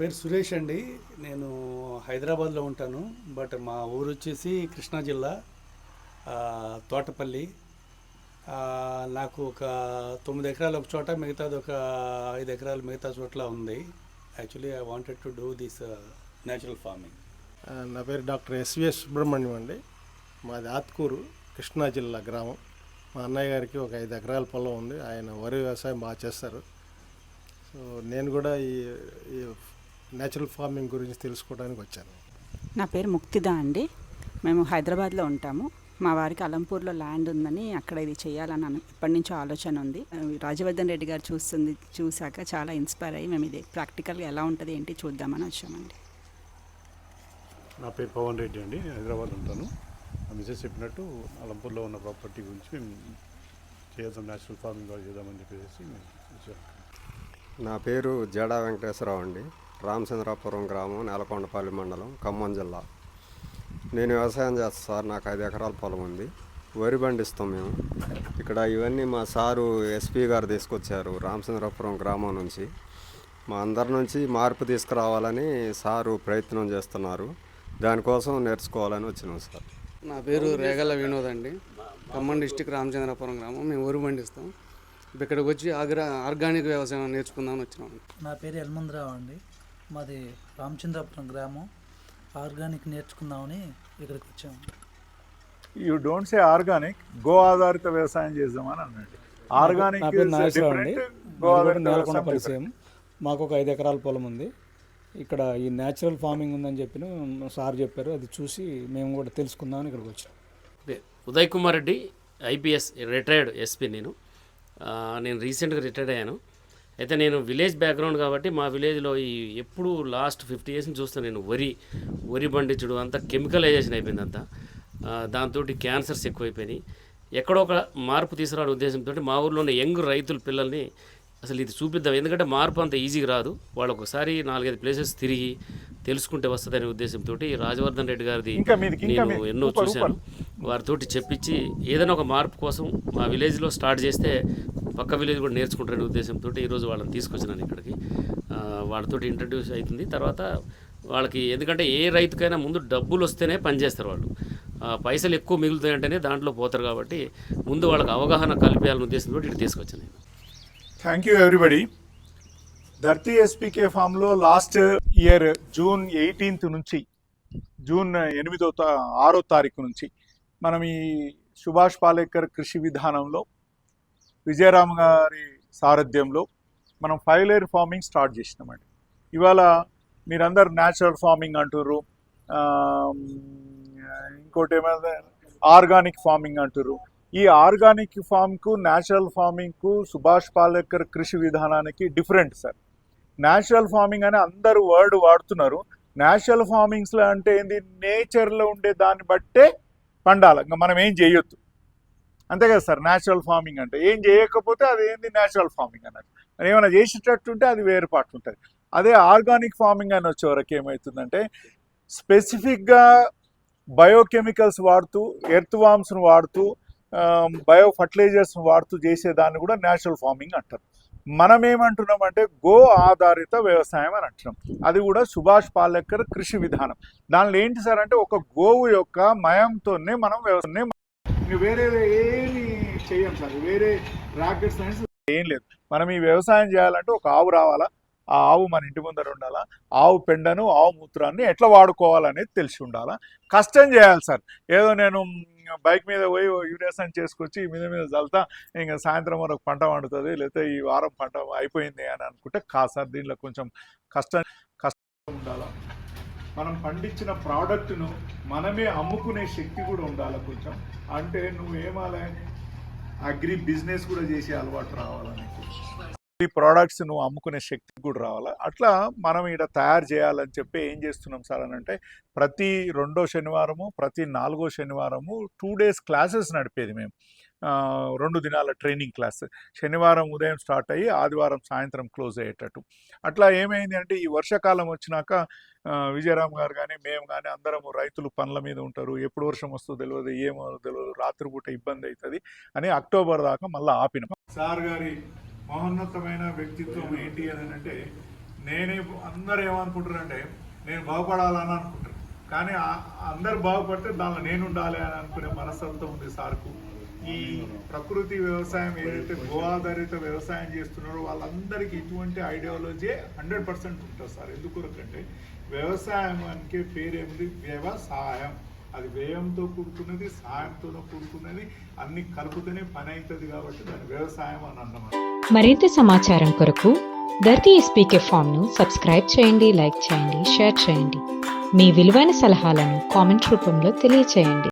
పేరు సురేష్ అండి. నేను హైదరాబాద్లో ఉంటాను. బట్ మా ఊరు వచ్చేసి కృష్ణా జిల్లా తోటపల్లి. నాకు ఒక తొమ్మిది ఎకరాలు ఒక చోట మిగతాది ఒక ఐదు ఎకరాలు మిగతా చోట్ల ఉంది. Actually I wanted to do this natural farming నా పేరు డాక్టర్ ఎస్విఎస్ సుబ్రహ్మణ్యం అండి. మాది ఆత్కూరు కృష్ణా జిల్లా గ్రామం. మా అన్నయ్య గారికి ఒక ఐదు ఎకరాల పొలం ఉంది. ఆయన వరి వ్యవసాయం బాగా చేస్తారు. సో నేను కూడా ఈ ఈ నేచురల్ ఫార్మింగ్ గురించి తెలుసుకోవడానికి వచ్చాను. నా పేరు ముక్తిదా అండి. మేము హైదరాబాద్లో ఉంటాము. మా వారికి అలంపూర్లో ల్యాండ్ ఉందని అక్కడ ఇది చేయాలని అను- ఎప్పటి నుంచో ఆలోచన ఉంది. రాజవర్ధన్ రెడ్డి గారు చూస్తుంది చూశాక చాలా ఇన్స్పైర్ అయ్యి మేము ఇది ప్రాక్టికల్గా ఎలా ఉంటుంది ఏంటి చూద్దామని వచ్చామండి. నా పేరు పవన్ రెడ్డి అండి. హైదరాబాద్ ఉంటాను. మిసెస్ చెప్పినట్టు అలంపూర్లో ఉన్న ప్రాపర్టీ గురించి మేము చేద్దాం నేచురల్ ఫార్మింగ్ చేద్దామని చెప్పేసి మేము నా పేరు జడా వెంకటేశ్వరరావు అండి. రామచంద్రాపురం గ్రామం నేలకొండపల్లి మండలం ఖమ్మం జిల్లా. నేను వ్యవసాయం చేస్తాను సార్ నాకు ఐదు ఎకరాల పొలం ఉంది. వరి పండిస్తాం మేము. ఇక్కడ ఇవన్నీ మా సారు ఎస్పీ గారు తీసుకొచ్చారు రామచంద్రాపురం గ్రామం నుంచి. మా అందరి నుంచి మార్పు తీసుకురావాలని సారు ప్రయత్నం చేస్తున్నారు. దానికోసం నేర్చుకోవాలని వచ్చినాం సార్. నా పేరు రేగల వినోద్ అండి. ఖమ్మం డిస్టిక్ రామచంద్రపురం గ్రామం. మేము ఊరు పండిస్తాం. ఇప్పుడు ఇక్కడికి వచ్చి ఆగ్రా ఆర్గానిక్ వ్యవసాయం నేర్చుకుందామని వచ్చినాం. నా పేరు యల్మందరావు అండి. మాది రామచంద్రపురం గ్రామం. ఆర్గానిక్ నేర్చుకుందామని ఇక్కడికి వచ్చాము. యూ డోంట్ సే ఆర్గానిక్ గో ఆధారిత వ్యవసాయం చేద్దామని అన్నాడు. ఆర్గానిక్ నేలకొండ వ్యవసాయం పరిచయం. మాకు ఒక ఐదు ఎకరాల పొలం ఉంది. ఇక్కడ ఈ న్యాచురల్ ఫార్మింగ్ ఉందని చెప్పిన సార్ చెప్పారు. అది చూసి మేము కూడా తెలుసుకుందామని ఇక్కడికి వచ్చాం. Uday Kumar Reddy IPS retired SP నేను. నేను రీసెంట్గా రిటైర్డ్ అయ్యాను. అయితే నేను విలేజ్ బ్యాక్గ్రౌండ్ కాబట్టి మా విలేజ్లో ఈ ఎప్పుడు లాస్ట్ ఫిఫ్టీ ఇయర్స్ నుంచి చూస్తాను నేను. వరి వరి పండించడం అంతా కెమికలైజేషన్ అయిపోయింది అంతా. దాంతో క్యాన్సర్స్ ఎక్కువైపోయినాయి. ఎక్కడో ఒక మార్పు తీసుకురావడం ఉద్దేశంతో మా ఊర్లో ఉన్న యంగ్ రైతుల పిల్లల్ని అసలు ఇది చూపిద్దాం. ఎందుకంటే మార్పు అంత ఈజీగా రాదు. వాళ్ళు ఒకసారి నాలుగైదు ప్లేసెస్ తిరిగి తెలుసుకుంటే వస్తుందనే ఉద్దేశంతో రాజవర్ధన్ రెడ్డి గారిది నేను. ఎన్నో చూశాను. వారితోటి చెప్పించి ఏదైనా ఒక మార్పు కోసం మా విలేజ్లో స్టార్ట్ చేస్తే పక్క విలేజ్ కూడా నేర్చుకుంటారనే ఉద్దేశంతో ఈరోజు వాళ్ళని తీసుకొచ్చినాను ఇక్కడికి. వాళ్ళతో వాళ్ళతోటి ఇంట్రడ్యూస్ అవుతుంది తర్వాత వాళ్ళకి ఎందుకంటే ఏ రైతుకైనా ముందు డబ్బులు వస్తేనే పనిచేస్తారు వాళ్ళు. పైసలు ఎక్కువ మిగులుతాయంటేనే దాంట్లో పోతారు కాబట్టి ముందు వాళ్ళకి అవగాహన కల్పించాలనే ఉద్దేశంతో ఇటు తీసుకొచ్చాను నేను. థ్యాంక్ యూ ఎవ్రీబడి ధర్తీ ఎస్పీకే ఫామ్లో లాస్ట్ ఇయర్ జూన్ ఎయిటీన్త్ నుంచి జూన్ ఎనిమిదో ఆరో తారీఖు నుంచి మనం ఈ సుభాష్ పాలేకర్ కృషి విధానంలో విజయరామ్ గారి సారథ్యంలో మనం ఫైవ్ లేయర్ ఫార్మింగ్ స్టార్ట్ చేసినామండి. ఇవాళ మీరందరు న్యాచురల్ ఫార్మింగ్ అంటుర్రు ఇంకోటి ఏమైనా ఆర్గానిక్ ఫార్మింగ్ అంటుర్రు. ఈ ఆర్గానిక్ ఫామ్కు న్యాచురల్ ఫార్మింగ్కు సుభాష్ పాలేకర్ కృషి విధానానికి డిఫరెంట్ సార్. న్యాచురల్ ఫార్మింగ్ అని అందరూ వర్డ్ వాడుతున్నారు. న్యాచురల్ ఫార్మింగ్స్లో అంటే ఏంది? నేచర్లో ఉండే దాన్ని బట్టే పండాలి. ఇంకా మనం ఏం చేయొద్దు. అంతే కదా సార్ న్యాచురల్ ఫార్మింగ్ అంటే. ఏం చేయకపోతే అది ఏంది న్యాచురల్ ఫార్మింగ్ అన్నట్టు. మరి ఏమైనా చేసేటట్టు ఉంటే అది వేరుపాటు ఉంటుంది. అదే ఆర్గానిక్ ఫార్మింగ్ అని వచ్చే వరకు ఏమవుతుందంటే స్పెసిఫిక్గా బయోకెమికల్స్ వాడుతూ ఎర్త్ వామ్స్ను వాడుతూ బయో ఫర్టిలైజర్స్ను వాడుతూ చేసేదాన్ని కూడా న్యాచురల్ ఫార్మింగ్ అంటారు. మనం ఏమంటున్నామంటే గో ఆధారిత వ్యవసాయం అని అంటున్నాం. అది కూడా సుభాష్ పాలేకర్ కృషి విధానం. దానిలో ఏంటి సార్ అంటే ఒక గోవు యొక్క మయంతోనే మనం వ్యవసాయం ఇంక వేరే ఏమి చేయం సార్. వేరే రాకెట్ సైన్స్ ఏం లేదు. మనం ఈ వ్యవసాయం చేయాలంటే ఒక ఆవు రావాలా? ఆ ఆవు మన ఇంటి ముందర ఉండాలా? ఆవు పెండను ఆవు మూత్రాన్ని ఎట్లా వాడుకోవాలనేది తెలిసి ఉండాలా? కష్టం చేయాలి సార్. ఏదో నేను బైక్ మీద పోయి యూరియాసన్ చేసుకొచ్చి మీద మీద చల్తా ఇంకా సాయంత్రం వరకు పంట వండుతుంది లేకపోతే ఈ వారం పంట అయిపోయింది అని అనుకుంటే కాదు సార్. దీనిలో కొంచెం కష్టం కష్టం ఉండాలా? మనం పండించిన ప్రోడక్ట్ను మనమే అమ్ముకునే శక్తి కూడా ఉండాలి కొంచెం. అంటే నువ్వు ఏమాలే? అగ్రి బిజినెస్ కూడా చేసే అలవాటు రావాలని ఈ ప్రోడక్ట్స్ నువ్వు అమ్ముకునే శక్తి కూడా రావాలి? అట్లా మనం ఇక్కడ తయారు చేయాలని చెప్పి ఏం చేస్తున్నాం సార్ అని అంటే ప్రతి రెండో శనివారము ప్రతి నాలుగో శనివారము టూ డేస్ క్లాసెస్ నడిపేది మేము. రెండు దినాల ట్రైనింగ్ క్లాస్. శనివారం ఉదయం స్టార్ట్ అయ్యి ఆదివారం సాయంత్రం క్లోజ్ అయ్యేటట్టు. అట్లా ఏమైంది అంటే ఈ వర్షాకాలం వచ్చినాక విజయరామ్ గారు కానీ మేము కానీ అందరం రైతులు పనుల మీద ఉంటారు. ఎప్పుడు వర్షం వస్తుందో తెలియదు ఏమో తెలియదు రాత్రిపూట ఇబ్బంది అవుతుంది అని అక్టోబర్ దాకా మళ్ళీ ఆపిన. సార్ గారి మహోన్నతమైన వ్యక్తిత్వం ఏంటి అని అంటే నేనే అందరూ ఏమనుకుంటారంటే నేను బాగుపడాలని అనుకుంటారు. కానీ అందరు బాగుపడితే దానిలో నేను ఉండాలి అని అనుకునే మనస్తత్వం ఉంది సార్కు. ఈ ప్రకృతి వ్యవసాయం ఏదైతే గో ఆధారిత వ్యవసాయం చేస్తున్నారో వాళ్ళందరికీ ఇటువంటి ఐడియాలజీ హండ్రెడ్ పర్సెంట్ ఉంటుంది సార్. ఎందుకొరకంటే వ్యవసాయానికి పేరేమిటి వ్యవసాయం అది వ్యయంతో కూడుకున్నది సాయంతో కూడుకున్నది అన్ని కలుపుతూనే పని అవుతుంది కాబట్టి దాని వ్యవసాయం అని అన్నమాట మరింత సమాచారం కొరకు ధర్తీ ఎస్పీకే ఫామ్ను సబ్స్క్రైబ్ చేయండి లైక్ చేయండి షేర్ చేయండి. మీ విలువైన సలహాలను కామెంట్ రూపంలో తెలియచేయండి.